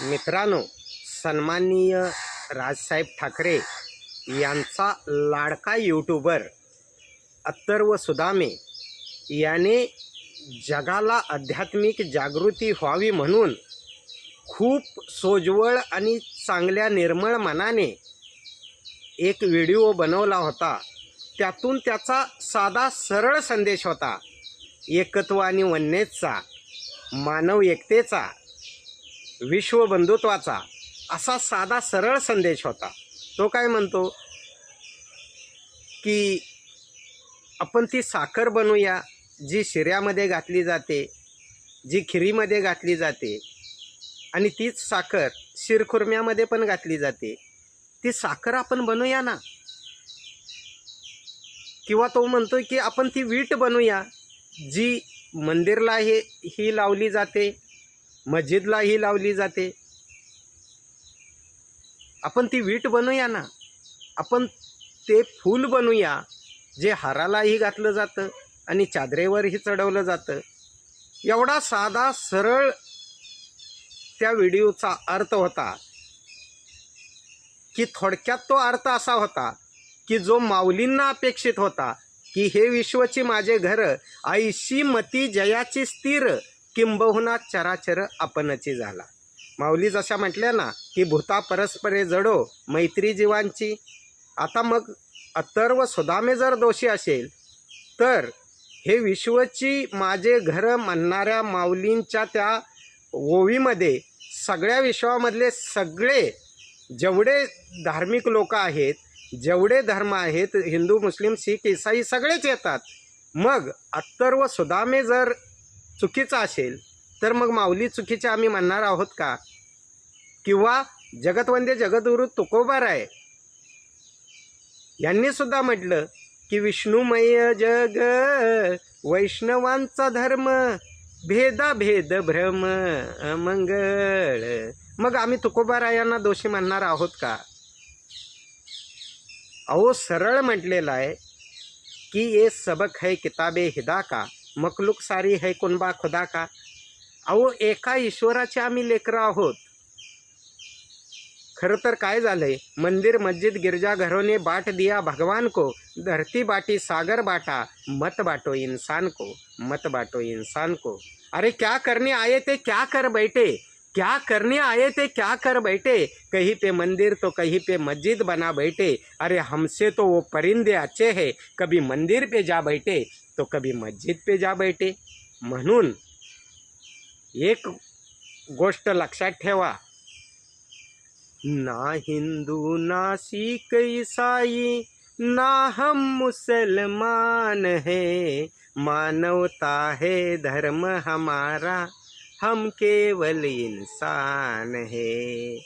मित्रांनो सन्माननीय राजसाहेब ठाकरे यांचा लाडका यूट्यूबर अत्तर्व सुदामे याने जगाला आध्यात्मिक जागृती व्हावी म्हणून खूप सोज्वळ आणि चांगल्या निर्मळ मनाने एक व्हिडिओ बनवला होता. त्यातून त्याचा साधा सरळ संदेश होता. एकत्व आणि वन्यतेचा मानव एकतेचा विश्वबंधुत्वाचा असा साधा सरळ संदेश होता. तो काय म्हणतो? की आपण ती साखर बनवूया जी शिऱ्यामध्ये घातली जाते जी खिरीमध्ये घातली जाते आणि तीच साखर शिरखुर्म्यामध्ये पण घातली जाते. ती साखर आपण बनवूया ना? किंवा तो म्हणतोय की आपण ती वीट बनवूया जी मंदिरला हे ही लावली जाते मस्जिदलाही लावली जाते. आपण ती वीट बनवूया ना. आपण ते फूल बनवूया जे हारालाही घातलं जातं आणि चादरेवरही चढवलं जातं. एवढा साधा सरळ त्या व्हिडिओचा अर्थ होता की थोडक्यात तो अर्थ असा होता की जो माऊलींना अपेक्षित होता की हे विश्वची माझे घर ऐशी मती जयाची स्थिर किंबहुना चराचर आपणची झाला. माऊली जशा म्हटल्या ना की भूता परस्परे जडो मैत्री जीवांची. आता मग अथर्व सुदामे जर दोषी असेल तर हे विश्वची माझे घर म्हणणाऱ्या माऊलींच्या त्या ओवीमध्ये सगळ्या विश्वामधले सगळे जेवढे धार्मिक लोक आहेत जेवढे धर्म आहेत हिंदू मुस्लिम शीख इसाई सगळेच येतात. मग अत्तर व सुदामे जर चुकीचा असेल तर मग माऊली चुकीचे आम्ही म्हणणार आहोत का? किंवा जगतवंदे जगदगुरु तुकोबाराय आहे यांनी सुद्धा म्हटलं की विष्णुमय जग वैष्णवांचा धर्म भेदाभेद भ्रम मंगळ मग आम्ही तुकोबारायांना दोषी म्हणणार आहोत का? अहो सरळ म्हटलेलं आहे की ये सबक है किताबे हिदा का मखलूक सारी है कुनबा खुदा का। अहो, एका ईश्वराचे आम्ही लेकरं आहोत। खरं तर काय झालंय? मंदिर, मस्जिद, गिरजा घरों बाट दिया भगवान को, धरती बाटी, सागर बाटा, मत बाटो इंसान को, मत बाटो इंसान को। अरे, क्या करने आए थे? क्या कर बैठे? क्या करने आए थे? क्या कर बैठे? कहीं पे मंदिर तो कहीं पे मस्जिद बना बैठे। अरे, हमसे तो वो परिंदे अच्छे हैं। कभी मंदिर पे जा बैठे तो कभी मस्जिद पे जा बैठे। म्हणून एक गोष्ट लक्षात ठेवा। ना हिंदू, ना सिख, ईसाई, ना हम मुसलमान है। मानवता है, धर्म हमारा, हम केवल इंसान है।